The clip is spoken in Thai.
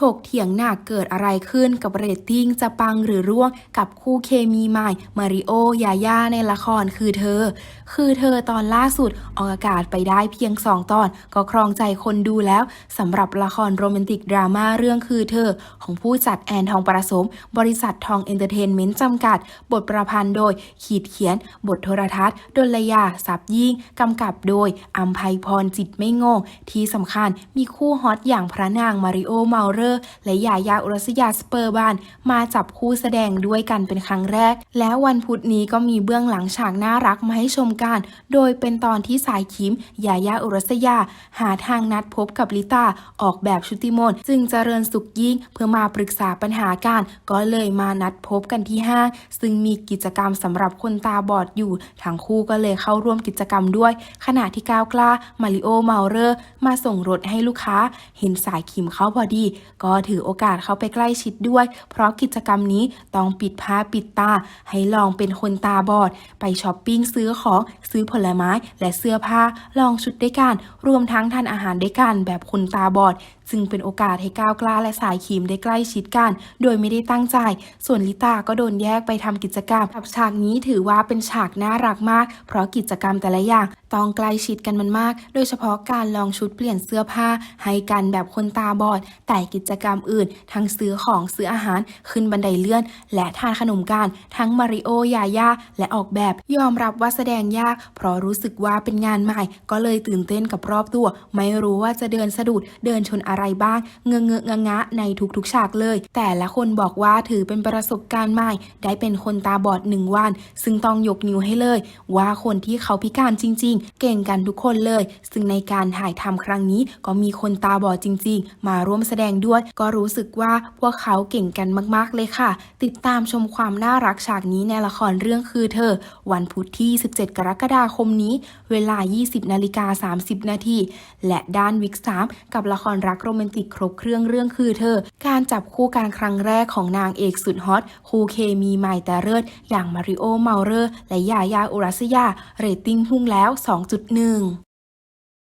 ถกเถียงหนักเกิดอะไรขึ้นกับเรตติ้งจะปังหรือร่วงกับคู่เคมีใหม่มาริโอยาย่าในละครคือเธอ คือเธอตอนล่าสุดออกอากาศไปได้เพียง 2 ตอน ก็ครองใจคนดูแล้วสำหรับละครโรแมนติกดราม่าเรื่องคือเธอ ของผู้จัดแอนทองประสม บริษัททองเอนเตอร์เทนเมนต์จำกัด บทประพันธ์โดย ขีดเขียน บทโทรทัศน์ดลยาสับยิ่งกำกับโดยอัมภัยพรจิตไม่งงที่สำคัญมีคู่ฮอตอย่างพระนางมาริโอเมาเลอร์และยายาอุรัสยาสเปอร์บาน มาจับคู่แสดงด้วยกันเป็นครั้งแรก แล้ววันพุธนี้ก็มีเบื้องหลังฉากน่ารักมาให้ชมกัน โดยเป็นตอนที่สายคิมยายาอุรัสยา หาทางนัดพบกับลิตาออกแบบชุติมนจึงเจริญสุขยิ่งเพื่อมาปรึกษาปัญหาการก็เลยมานัดพบกันที่ห้างซึ่งมีกิจกรรมสำหรับคนตาบอดอยู่ทั้งคู่ก็เลยเข้าร่วมกิจกรรมด้วย ขณะที่ก้าวกล้ามาริโอเมาเลอร์มาส่งรถให้ลูกค้า เห็นสายคิมเข้าพอดีก็ถือโอกาสเข้าไปใกล้ชิดด้วย เพราะกิจกรรมนี้ต้องปิดผ้าปิดตา ให้ลองเป็นคนตาบอด ไปช้อปปิ้งซื้อของซื้อผลไม้และเสื้อผ้าลองชุดด้วยกันรวมทั้งทานอาหารด้วยกันแบบคนตาบอดซึ่งเป็นโอกาสให้ก้าวกล้าและสายคิมได้ใกล้ชิดกัน โดยไม่ได้ตั้งใจ ส่วนลิตาก็โดนแยกไปทำกิจกรรมกับฉากนี้ถือว่าเป็นฉากน่ารักมาก เพราะกิจกรรมแต่ละอย่างต้องใกล้ชิดกันมันมาก โดยเฉพาะการลองชุดเปลี่ยนเสื้อผ้า ให้กันแบบคนตาบอด แต่กิจกรรมอื่น ทั้งซื้อของซื้ออาหารขึ้นบันไดเลื่อน และทานขนมกันทั้งมาริโอยาย่าและออกแบบยอมรับว่าแสดงยาก เพราะรู้สึกว่าเป็นงานใหม่ ก็เลยตื่นเต้นกับรอบตัว ไม่รู้ว่าจะเดินสะดุดเดินชนอะไรบ้าง เงอเงองะงะในทุกๆฉากเลย แต่ละคนบอกว่าถือเป็นประสบการณ์ใหม่ ได้เป็นคนตาบอดหนึ่งวัน ซึ่งต้องยกนิ้วให้เลย ว่าคนที่เขาพิการจริง ๆ เก่งกันทุกคนเลย ซึ่งในการถ่ายทำครั้งนี้ก็มีคนตาบอดจริง ๆ มาร่วมแสดงด้วยก็รู้สึกว่าพวกเขาเก่งกันมากๆเลยค่ะ ติดตามชมความน่ารักฉากนี้ในละครเรื่องคือเธอ วันพุธที่ 17 กรกฎาคมนี้ เวลา 20 นาฬิกา 30 นาที และด้านวิก3กับละครรักโรแมนติกครบเครื่องเรื่องคือเธอ การจับคู่การครั้งแรกของนางเอกสุดฮอตคู่เคมีใหม่แต่เลิศอย่างมาริโอ เมาเลอร์ และยายาอุรัสยา เรตติ้งพุ่งแล้ว 2.1